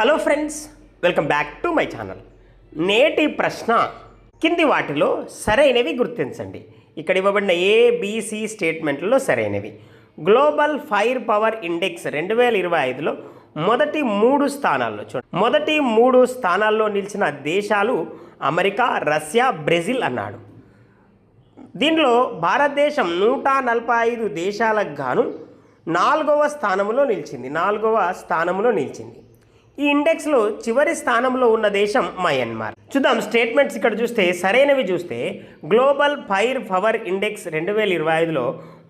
Hello friends welcome back to my channel. నేటి ప్రశ్న కింది వాటిలో సరైనవి గుర్తించండి. ఇక్కడ ఇవ్వబడిన ఏబిసి స్టేట్మెంట్లో స్టేట్మెంట్లలో సరైనవి. గ్లోబల్ ఫైర్ పవర్ ఇండెక్స్ రెండు వేల ఇరవై ఐదులో మొదటి మూడు స్థానాల్లో చూడండి. మొదటి మూడు స్థానాల్లో నిలిచిన దేశాలు అమెరికా రష్యా బ్రెజిల్ అన్నాడు. దీనిలో భారతదేశం నూట నలభై ఐదు దేశాలకు గాను నాలుగవ స్థానంలో నిలిచింది. నాలుగవ స్థానంలో నిలిచింది. ఈ ఇండెక్స్లో చివరి స్థానంలో ఉన్న దేశం మయన్మార్. చూద్దాం స్టేట్మెంట్స్ ఇక్కడ చూస్తే సరైనవి చూస్తే గ్లోబల్ ఫైర్ పవర్ ఇండెక్స్ రెండు వేల ఇరవై ఐదులో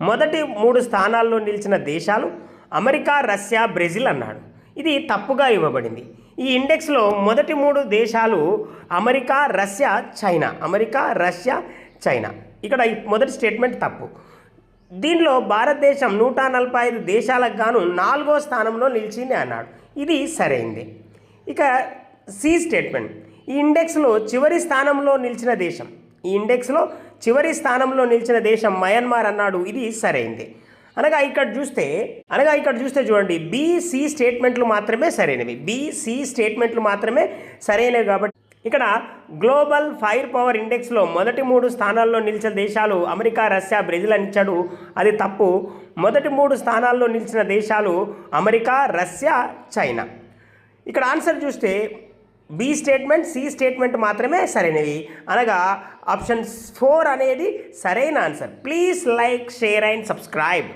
మొదటి మూడు స్థానాల్లో నిలిచిన దేశాలు అమెరికా రష్యా బ్రెజిల్ అన్నాడు. ఇది తప్పుగా ఇవ్వబడింది. ఈ ఇండెక్స్లో మొదటి మూడు దేశాలు America Russia China. America Russia China. ఇక్కడ మొదటి స్టేట్మెంట్ తప్పు. దీనిలో భారతదేశం నూట నలభై ఐదు దేశాలకు గాను నాలుగో స్థానంలో నిలిచింది అన్నాడు. ఇది సరైంది. ఇక సి స్టేట్మెంట్. ఈ ఇండెక్స్లో చివరి స్థానంలో నిలిచిన దేశం. ఈ ఇండెక్స్లో చివరి స్థానంలో నిలిచిన దేశం మయన్మార్ అన్నాడు. ఇది సరైంది. అనగా ఇక్కడ చూస్తే అనగా ఇక్కడ చూస్తే చూడండి బీసీ స్టేట్మెంట్లు మాత్రమే సరైనవి. బీసీ స్టేట్మెంట్లు మాత్రమే సరైనవి కాబట్టి ఇక్కడ గ్లోబల్ ఫైర్ పవర్ ఇండెక్స్లో మొదటి మూడు స్థానాల్లో నిలిచిన దేశాలు అమెరికా రష్యా బ్రెజిల్ అని ఇచ్చాడు. అది తప్పు. మొదటి మూడు స్థానాల్లో నిలిచిన దేశాలు అమెరికా రష్యా చైనా. ఇక్కడ ఆన్సర్ చూస్తే బి స్టేట్మెంట్ సి స్టేట్మెంట్ మాత్రమే సరైనవి. అనగా ఆప్షన్ ఫోర్ అనేది సరైన answer. Please like share and subscribe.